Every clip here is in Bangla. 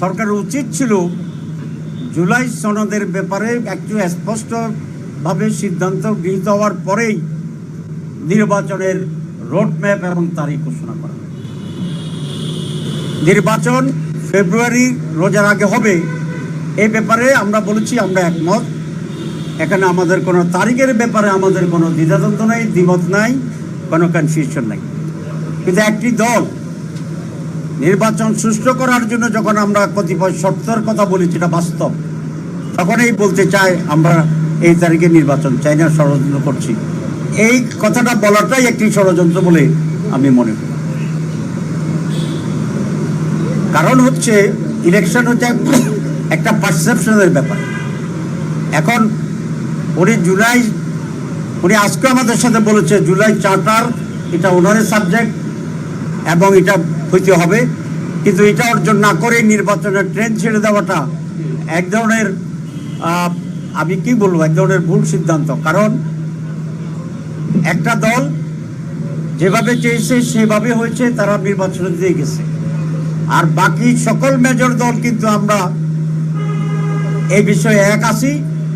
সরকারের উচিত ছিল জুলাই সনদের ব্যাপারে একটু স্পষ্টভাবে সিদ্ধান্ত গৃহীত হওয়ার পরেই নির্বাচনের রোডম্যাপ এবং তারিখ ঘোষণা করা নির্বাচন ফেব্রুয়ারি রোজার আগে হবে। এই ব্যাপারে আমরা বলেছি, আমরা একমত। এখানে আমাদের কোনো তারিখের ব্যাপারে আমাদের কোনো দ্বিধাদ্বন্দ্ব নাই, দ্বিমত নাই, কোনো কনফিউশন নাই। কিন্তু একটি দল নির্বাচন সুষ্ঠু করার জন্য যখন আমরা কতিপয় শর্তের কথা বলি যেটা বাস্তব। তখনই বলতে চাই, আমরা এই তারিখে নির্বাচন চাই না, ষড়যন্ত্র করছি। এই কথাটা বলাটাই একটি ষড়যন্ত্র বলে আমি মনে করি। কারণ হচ্ছে ইলেকশন হচ্ছে একটা পারসেপশনের ব্যাপার। এখন উনি জুলাই, উনি আজকে আমাদের সাথে বলেছে, জুলাই চার্টার, এটা ওনারের সাবজেক্ট এবং এটা হইতে হবে। কিন্তু এটা অর্জন না করে নির্বাচনের ট্রেন ছেড়ে দেওয়াটা এক ধরনের আমি কি বলব, এক ধরনের ভুল সিদ্ধান্ত। কারণ একটা দল যেভাবে চেয়েছে, সেভাবে হয়েছে, তারা নির্বাচনে দিয়ে গেছে। আর বাকি সকল মেজর দল কিন্তু আমরা এই বিষয়ে এক আছি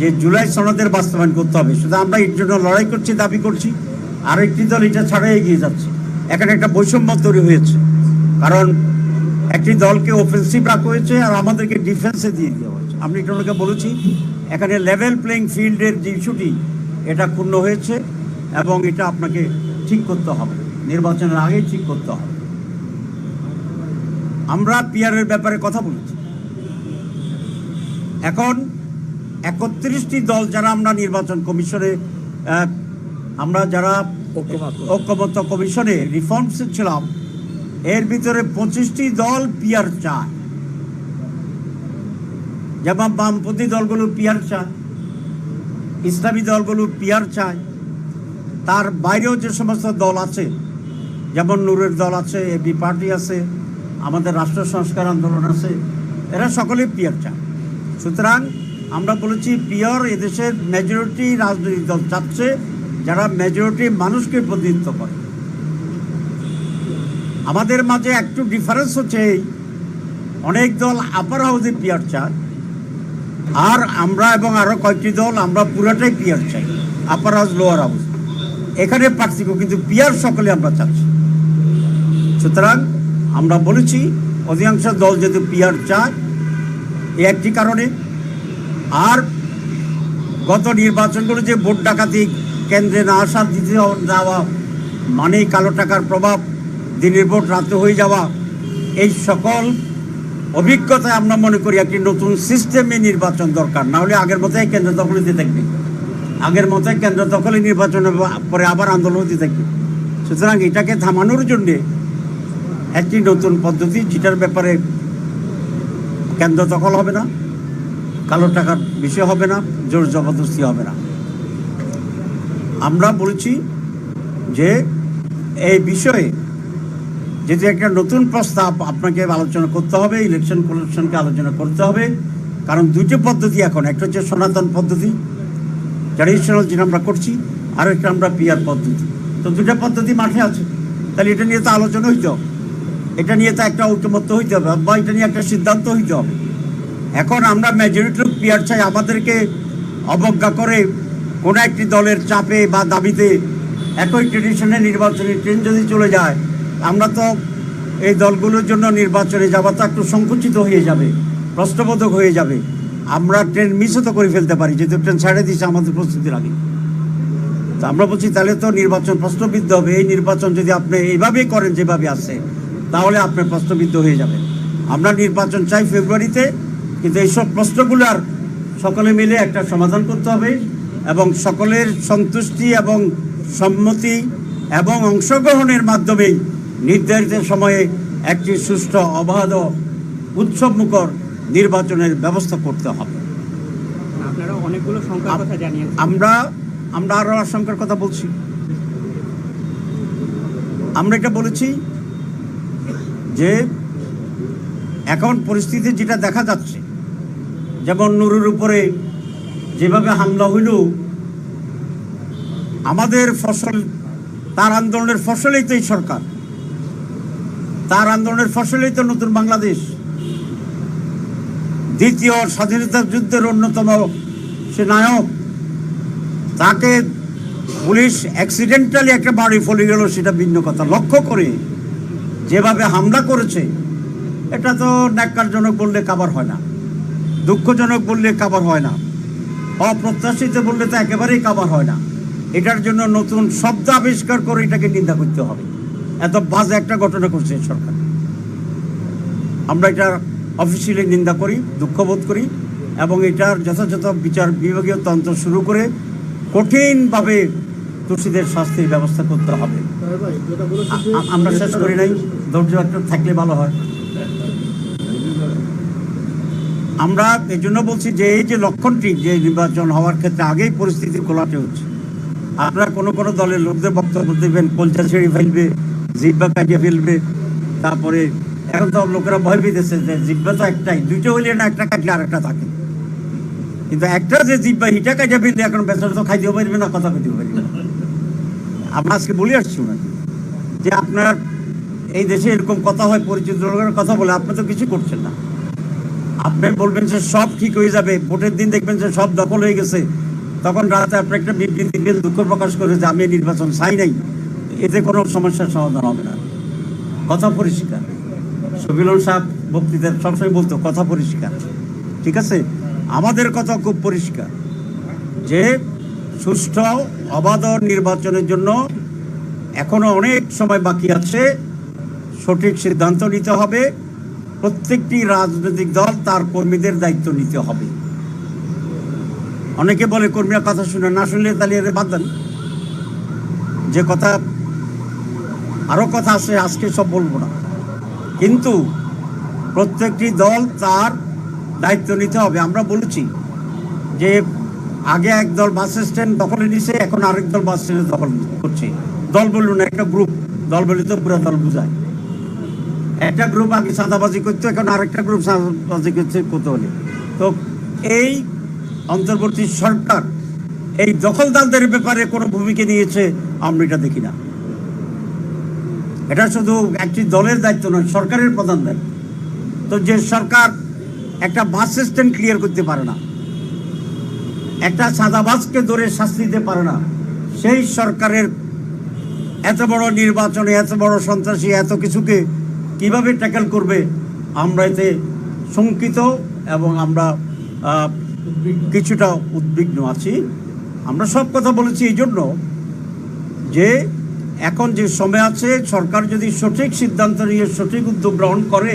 যে জুলাই সনদের বাস্তবায়ন করতে হবে। শুধু আমরা এর জন্য লড়াই করছি, দাবি করছি, আর একটি দল এটা ছাড়াই এগিয়ে যাচ্ছে। এখানে একটা বৈষম্য তৈরি হয়েছে। কারণ একটি দলকে অফেন্সিভ রাখা হয়েছে আর আমাদেরকে ডিফেন্সে দিয়ে দেওয়া হয়েছে। আমি একটু ওনাকে বলেছি এখানে লেভেল প্লেইং ফিল্ডের যে ইস্যুটি এটা ক্ষুণ্ণ হয়েছে এবং এটা আপনাকে ঠিক করতে হবে। নির্বাচনের আগেই ঠিক করতে হবে। আমরা পিয়ারের ব্যাপারে কথা বলেছি। এখন একত্রিশটি দল যারা আমরা নির্বাচন কমিশনে আমরা যারা ঐক্যমত্য কমিশনে রিফর্মস ছিলাম এর ভিতরে পঁচিশটি দল পিয়ার চায়। যেমন বামপন্থী দলগুলো পিয়ার চায়, ইসলামী দলগুলো পিয়ার চায়। তার বাইরেও যে সমস্ত দল আছে, যেমন নূরের দল আছে এবি পার্টি আছে, আমাদের রাষ্ট্র সংস্কার আন্দোলন আছে, এরা সকলে পিয়ার চায়। সুতরাং আমরা বলেছি পিয়র এদেশের মেজরিটি রাজনৈতিক দল চাচ্ছে, যারা মেজরিটি মানুষকে প্রতিনিধিত্ব করে। আমাদের মাঝে একটু ডিফারেন্স হচ্ছে এই, অনেক দল আপার হাউসে পিয়ার চায় আর আমরা এবং আরও কয়েকটি দল আমরা পুরাটাই পিয়ার চাই আপার হাউস লোয়ার হাউস এখানে পার্থক্য কিন্তু পিয়ার সকলে আমরা চাচ্ছি। সুতরাং আমরা বলেছি অধিকাংশ দল যেহেতু পিয়ার চায় এই একটি কারণে। আর গত নির্বাচনগুলো যে ভোট ডাকাতি কেন্দ্রে না আসার দিতে যাওয়া মানেই কালো টাকার প্রভাব। দিনের ভোট রাতে হয়ে যাওয়া। এই সকল অভিজ্ঞতায় আমরা মনে করি একটি নতুন সিস্টেমে নির্বাচন দরকার। না হলে আগের মতোই কেন্দ্র দখলে দিয়ে থাকবে। আগের মতোই কেন্দ্র দখলে নির্বাচনের পরে আবার আন্দোলন হতে থাকবে। সুতরাং এটাকে থামানোর জন্যে একটি নতুন পদ্ধতি, যেটার ব্যাপারে কেন্দ্র দখল হবে না, কালো টাকার বিষয় হবে না, জোর জবরদস্তি হবে না। আমরা বলছি যে, এই বিষয়ে যেহেতু একটা নতুন প্রস্তাব আপনাকে আলোচনা করতে হবে ইলেকশন কমিশনকে আলোচনা করতে হবে। কারণ দুইটি পদ্ধতি এখন, একটা হচ্ছে সনাতন পদ্ধতি ট্র্যাডিশনাল যেটা আমরা করছি, আর একটা আমরা পিয়ার পদ্ধতি। তো দুটা পদ্ধতি মাঠে আছে। তাহলে এটা নিয়ে তো আলোচনা হইতে হবে। এটা নিয়ে তো একটা ঐক্যমত্য হইতে হবে, বা এটা নিয়ে একটা সিদ্ধান্ত হইতে হবে। এখন আমরা মেজরিটি লোক পিয়ার চাই আমাদেরকে অবজ্ঞা করে কোনো একটি দলের চাপে বা দাবিতে একই ট্রেডিশনে নির্বাচনী ট্রেন যদি চলে যায় আমরা তো এই দলগুলোর জন্য নির্বাচনে যাওয়া তো একটু সংকুচিত হয়ে যাবে, প্রশ্নবোধক হয়ে যাবে। আমরা ট্রেন মিসও তো করে ফেলতে পারি, যেহেতু ট্রেন ছাড়ে দিয়েছে আমাদের প্রস্তুতির আগে। তো আমরা বলছি, তাহলে তো নির্বাচন প্রশ্নবিদ্ধ হবে। এই নির্বাচন যদি আপনি এইভাবেই করেন, যেভাবে আছে তাহলে আপনার প্রশ্নবিদ্ধ হয়ে যাবে। আমরা নির্বাচন চাই ফেব্রুয়ারিতে, কিন্তু এইসব প্রশ্নগুলোর সকলে মিলে একটা সমাধান করতে হবে এবং সকলের সন্তুষ্টি এবং সম্মতি এবং অংশগ্রহণের মাধ্যমেই নির্ধারিত সময়ে একটি সুষ্ঠু অবাধ উৎসবমুখর নির্বাচনের ব্যবস্থা করতে হবে। আপনারা অনেকগুলো সংখ্যার আমরা আমরা আরও আশঙ্কার কথা বলছি। আমরা এটা বলেছি যে এখন পরিস্থিতি যেটা দেখা যাচ্ছে যেমন নুরুর উপরে যেভাবে হামলা হইল আমাদের ফসল তার আন্দোলনের ফসলেই তো এই সরকার। তার আন্দোলনের ফসলেই তো নতুন বাংলাদেশ। দ্বিতীয় স্বাধীনতা যুদ্ধের অন্যতম সে নায়ক, তাকে পুলিশ অ্যাক্সিডেন্টালি একটা বাড়ি ফলে গেল, সেটা ভিন্ন কথা। লক্ষ্য করে যেভাবে হামলা করেছে, এটা তো ন্যাক্কারজনক বললে কাবার হয় না, দুঃখজনক বললে কাবার হয় না, অপ্রত্যাশিত বললে তো একেবারেই কাবার হয় না। এটার জন্য নতুন শব্দ আবিষ্কার করে এটাকে নিন্দা করতে হবে। এত বাজে একটা ঘটনা করছে সরকার। আমরা এটার অফিসিয়ালি নিন্দা করি, দুঃখবোধ করি এবং এটার যথাযথ বিচার বিভাগীয় তন্ত্র শুরু করে কঠিনভাবে দোষীদের শাস্তির ব্যবস্থা করতে হবে। আমরা শেষ করি নাই। ধৈর্য একটা থাকলে ভালো হয়। আমরা এই জন্য বলছি যে, এই যে লক্ষণটি যে নির্বাচন হওয়ার ক্ষেত্রে আগেই পরিস্থিতি খোলাটে হচ্ছে। আপনারা কোনো কোনো দলের লোকদের বক্তব্য দেবেন কলচা ছেড়ে ফেলবে জিব্বা কাটিয়ে ফেলবে। তারপরে এখন তো লোকেরা ভয় পেতেছে যে জিব্বা তো একটাই দুটো হইলে না একটা কাটলে আর একটা থাকে। কিন্তু একটা যে জিব্বা, হিটা কাটিয়ে ফেললে এখন বেচারা তো খাইতেও পারবে না, কথা কইতেও পারবে না। আমরা আজকে বলে আসছি ওনাকে যে আপনার এই দেশে এরকম কথা হয়, পরিচিত লোকের কথা বলে, আপনি তো কিছু করছেন না। আপনি বলবেন যে সব ঠিক হয়ে যাবে, ভোটের দিন দেখবেন যে সব দখল হয়ে গেছে। তখন রাতে আপনি একটা বিবৃতি দুঃখ প্রকাশ করে যে আমি নির্বাচন চাই নাই। এতে কোনো সমস্যার সমাধান হবে না। কথা পরিষ্কার। সবিলন সাহেব বক্তৃতার সবসময় বলতো, কথা পরিষ্কার। ঠিক আছে? আমাদের কথা খুব পরিষ্কার। যে সুষ্ঠু, অবাধ নির্বাচনের জন্য এখনও অনেক সময় বাকি আছে। সঠিক সিদ্ধান্ত নিতে হবে। প্রত্যেকটি রাজনৈতিক দল তার কর্মীদের দায়িত্ব নিতে হবে। অনেকে বলে, কর্মীরা কথা শুনে না শুনলে তাহলে বাদ দেন। যে কথা আরও কথা আছে, আজকে সব বলব না। কিন্তু প্রত্যেকটি দল তার দায়িত্ব নিতে হবে। আমরা বলেছি যে আগে এক দল বাস স্ট্যান্ড দখলে নিছে, এখন আরেক দল বাস স্ট্যান্ড দখল করছে। দল বলুন না, একটা গ্রুপ দল বলে তো পুরো দল বুঝায়। একটা গ্রুপ আগে সাদাবাজি করতো, এখন আরেকটা গ্রুপ সাদাবাজি করছে করতে হলে তো এই অন্তর্বর্তী সরকার এই দখলদারদের ব্যাপারে কোনো ভূমিকা নিয়েছে, আমরা এটা দেখি না। এটা শুধু একটি দলের দায়িত্ব নয়, সরকারের প্রধান দায়িত্ব। তো যে সরকার একটা বাস স্ট্যান্ড ক্লিয়ার করতে পারে না, একটা সাদাবাজকে ধরে শাস্তি দিতে পারে না, সেই সরকারের এত বড় নির্বাচনে, এত বড় সন্ত্রাসী, এত কিছুকে কীভাবে ট্যাকেল করবে, আমরা এতে শঙ্কিত এবং আমরা কিছুটা উদ্বিগ্ন আছি। আমরা সব কথা বলেছি এই জন্য যে এখন যে সময় আছে, সরকার যদি সঠিক সিদ্ধান্ত নিয়ে সঠিক উদ্যোগ গ্রহণ করে,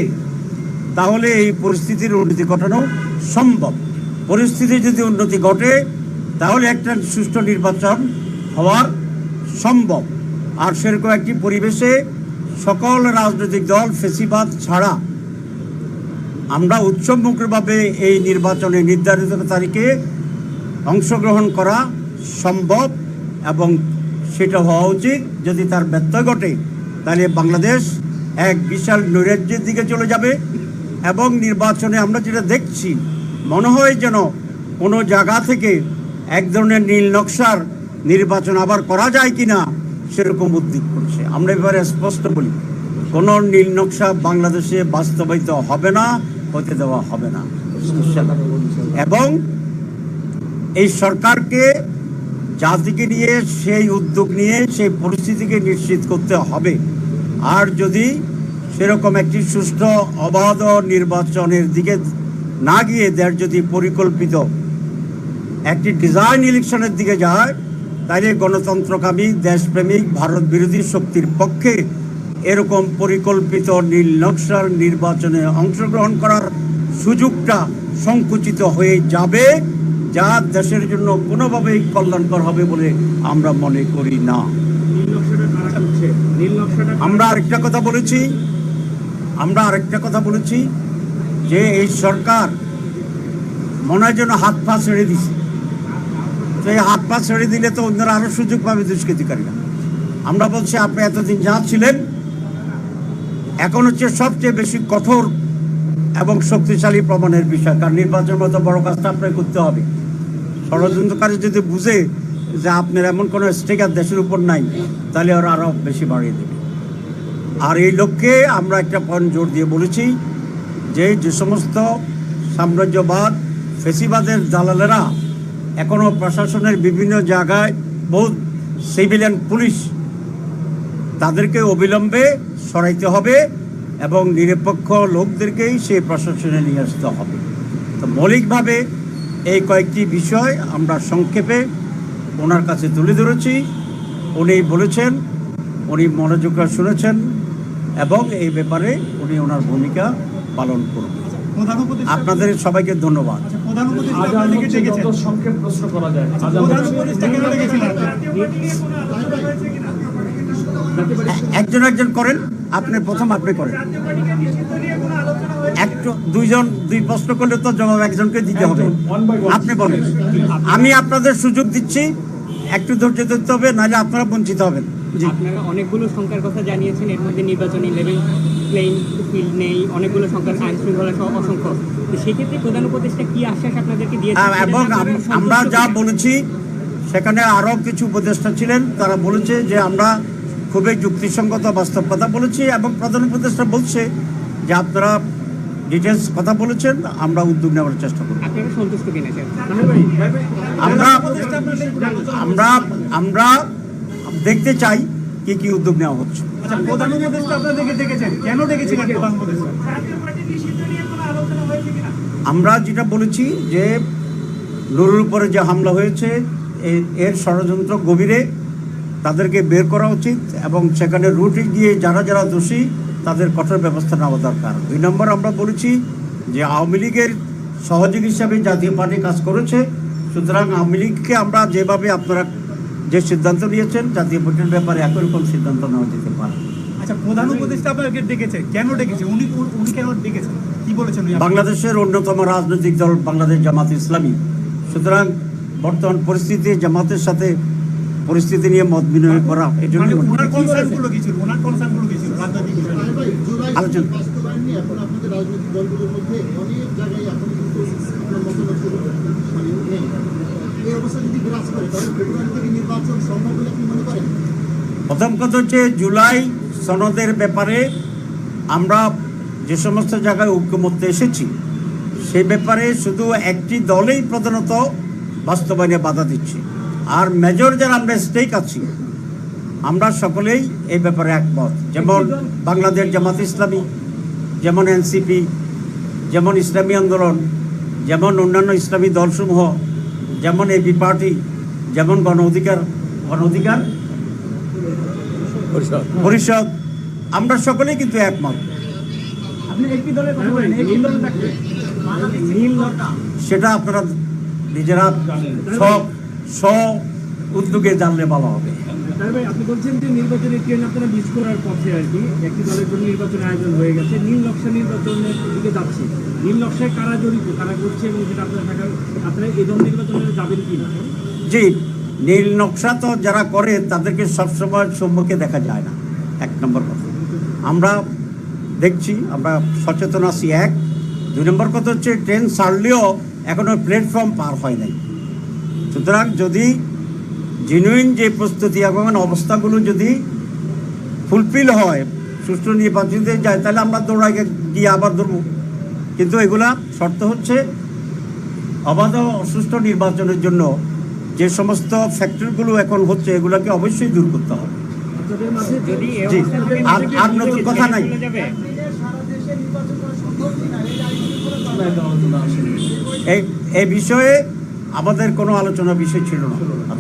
তাহলে এই পরিস্থিতির উন্নতি ঘটানো সম্ভব। পরিস্থিতি যদি উন্নতি ঘটে, তাহলে একটা সুষ্ঠু নির্বাচন হওয়ার সম্ভব। আর সেরকম একটি পরিবেশে সকল রাজনৈতিক দল ফেসিবাদ ছাড়া, আমরা উৎসবমুখরভাবে এই নির্বাচনে নির্ধারিত তারিখে অংশগ্রহণ করা সম্ভব এবং সেটা হওয়া উচিত। যদি তার ব্যর্থ ঘটে, তাহলে বাংলাদেশ এক বিশাল নৈরাজ্যের দিকে চলে যাবে এবং নির্বাচনে আমরা যেটা দেখছি, মনে হয় যেন কোনো জায়গা থেকে এক ধরনের নীল নকশার নির্বাচন আবার করা যায় কি না সেরকম উদ্যোগ করছে। আমরা এবারে স্পষ্ট বলি, কোনো নীল নকশা বাংলাদেশে বাস্তবায়িত হবে না, হতে দেওয়া হবে না। এবং এই সরকারকে জাতিকে নিয়ে, সেই উদ্যোগ নিয়ে, সেই পরিস্থিতিকে নিশ্চিত করতে হবে। আর যদি সেরকম একটি সুষ্ঠু, অবাধ নির্বাচনের দিকে না গিয়ে দেড় যদি পরিকল্পিত একটি ডিজাইন ইলেকশনের দিকে যায় তাহলে গণতন্ত্রকামী দেশপ্রেমিক, ভারত বিরোধী শক্তির পক্ষে এরকম পরিকল্পিত নীল নকশার নির্বাচনে অংশগ্রহণ করার সুযোগটা সংকুচিত হয়ে যাবে। যা দেশের জন্য কোনোভাবেই কল্যাণকর হবে বলে আমরা মনে করি না। আমরা আরেকটা কথা বলেছি। আমরা আরেকটা কথা বলেছি যে এই সরকার মনে হয় যেন হাত পা ছেড়ে দিছে। তো এই হাত পা ছেড়ে দিলে তো অন্যরা আরও সুযোগ পাবে দুষ্কৃতিকারীরা। আমরা বলছি আপনি এতদিন যা ছিলেন এখন হচ্ছে সবচেয়ে বেশি কঠোর এবং শক্তিশালী প্রমাণের বিষয়। কারণ নির্বাচনের মতো বড় কাজটা আপনাকে করতে হবে। ষড়যন্ত্রকারী যদি বুঝে যে আপনার এমন কোনো স্টিকার দেশের উপর নাই, তাহলে ওরা আরও বেশি বাড়িয়ে দেবে। আর এই লক্ষ্যে আমরা একটা পয়েন্ট জোর দিয়ে বলেছি যে যে সমস্ত সাম্রাজ্যবাদ, ফেসিবাদের দালালেরা এখনও প্রশাসনের বিভিন্ন জায়গায় বহু সিভিলিয়ান পুলিশ তাদেরকে অবিলম্বে সরাইতে হবে এবং নিরপেক্ষ লোকদেরকেই সেই প্রশাসনে নিয়ে আসতে হবে। তো মৌলিকভাবে এই কয়েকটি বিষয় আমরা সংক্ষেপে ওনার কাছে তুলে ধরেছি। উনি বলেছেন উনি মনোযোগ শুনেছেন এবং এই ব্যাপারে উনি ওনার ভূমিকা পালন করবেন। আপনাদের সবাইকে ধন্যবাদ। প্রধান উপদেষ্টা আজান আপনাদেরকে হচ্ছে ডেকেছেন যত সংক্ষেপ প্রশ্ন করা যায়। আজান প্রধান হচ্ছে- উপদেষ্টা কেন ডেকেছিলেন একজন একজন করেন আপনি প্রথম আপনি করেন। একটু দুইজন দুই প্রশ্ন করলে তো জবাব একজনকে দিতে হবে. আপনি বলেন আমি আপনাদের সুযোগ দিচ্ছি একটু ধৈর্য ধরতে হবে নাহলে আপনারা বঞ্চিত হবেন আপনারা অনেকগুলো সংখ্যার কথা জানিয়েছেন এর মধ্যে নির্বাচনী লেভেল প্লেইং ফিল্ড নেই অনেকগুলো সংখ্যার আইন শৃঙ্খলা সহ অসংখ্য সেক্ষেত্রে প্রধান উপদেষ্টা কি আশ্বাস আপনাদেরকে দিয়েছেন এবং আমরা যা? বলেছি সেখানে আরও কিছু উপদেষ্টা ছিলেন তারা বলেছে যে আমরা খুবই যুক্তিসঙ্গত বাস্তব কথা বলেছি এবং প্রধান উপদেষ্টা বলছে যে আপনারা ডিটেলস কথা বলেছেন আমরা উদ্যোগ নেওয়ার চেষ্টা করব। আমরা আমরা আমরা দেখতে চাই কি কি উদ্যোগ নেওয়া হচ্ছে। আচ্ছা আমরা যেটা বলেছি যে নুরুর উপরে যে হামলা হয়েছে এর ষড়যন্ত্র গভীরে তাদেরকে বের করা উচিত এবং সেখানে রুটে গিয়ে যারা যারা দোষী তাদের কঠোর ব্যবস্থা নেওয়া দরকার। দুই নম্বর আমরা বলেছি যে আওয়ামী লীগের সহযোগী হিসাবে জাতীয় পার্টি কাজ করেছে। সুতরাং আওয়ামী লীগকে আমরা যেভাবে আপনারা যে সিদ্ধান্ত নিয়েছেন জাতীয় পার্টির ব্যাপারে একই রকম সিদ্ধান্ত নেওয়া যেতে পারে। আচ্ছা প্রধান উপদেষ্টা আপনাদেরকে ডেকেছে। কেন ডেকেছে? উনি উনি কেন ডেকেছেন কি বলেছেন বাংলাদেশের অন্যতম রাজনৈতিক দল বাংলাদেশ জামাত ইসলামী। সুতরাং বর্তমান পরিস্থিতি জামাতের সাথে পরিস্থিতি নিয়ে মত বিনিময় করা এটি মানে ওনার কনসার্নগুলো কি ছিল ওনার কনসার্নগুলো কি ছিল রাজনৈতিক বিষয় নিয়ে? আলোচনা এখন আপনাদের রাজনৈতিক দলগুলোর মধ্যে অনেক জায়গায় এখন কিন্তু আপনার মতামত এই অবস্থা যদি বিরাজ করে তাহলে ফেব্রুয়ারি থেকে নির্বাচন সম্ভব বলে আপনি মনে করেন? প্রথম কথা হচ্ছে জুলাই সনদের ব্যাপারে আমরা যে সমস্ত জায়গায় ঐক্যমত্যে এসেছি সে ব্যাপারে শুধু একটি দলেই প্রধানত বাস্তবায়নে বাধা দিচ্ছে। আর মেজর যারা আমরা স্টেক আছি আমরা সকলেই এই ব্যাপারে একমত। যেমন বাংলাদেশ জামাত ইসলামী যেমন এনসিপি যেমন ইসলামী আন্দোলন যেমন অন্যান্য ইসলামী দলসমূহ যেমন এবি পার্টি যেমন গণ অধিকার গণ অধিকার পরিষদ। আমরা সকলেই কিন্তু একমত। সেটা আপনারা নিজেরা সব স্ব উদ্যোগে জানলে ভালো হবে। তাহলে ভাই, আপনি বলছেন যে নির্বাচনের ট্রেন আপনারা মিস করার পথে আর কি, একটি দলের জন্য নির্বাচনের আয়োজন হয়ে গেছে। নীল নকশা নির্বাচনের দিকে যাচ্ছে। নীল নকশায় কারা জড়িত, কারা করছে এবং সেটা আপনারা আপনারা এই দল নির্বাচনে যাবেন কি না? জি, নীল নকশা তো যারা করে, তাদেরকে সবসময় সম্মুখে দেখা যায় না। এক নম্বর কথা। আমরা দেখছি, আমরা সচেতন আছি, এক। দুই নম্বর কথা হচ্ছে, ট্রেন ছাড়লেও এখনও প্ল্যাটফর্ম পার হয় নাই। সুতরাং যদি জেনুইন যে প্রস্তুতি এবং অবস্থাগুলো যদি ফুলফিল হয় সুষ্ঠু নির্বাচনে যায় তাহলে আমরা দৌড়াই গিয়ে আবার ধরবো। কিন্তু এগুলা শর্ত হচ্ছে অবাধ সুষ্ঠু নির্বাচনের জন্য যে সমস্ত ফ্যাক্টরগুলো এখন হচ্ছে এগুলোকে অবশ্যই দূর করতে হবে। জি, আর- আর নতুন কথা নাই। এই এই বিষয়ে আমাদের কোনো আলোচনা বিষয় ছিল না।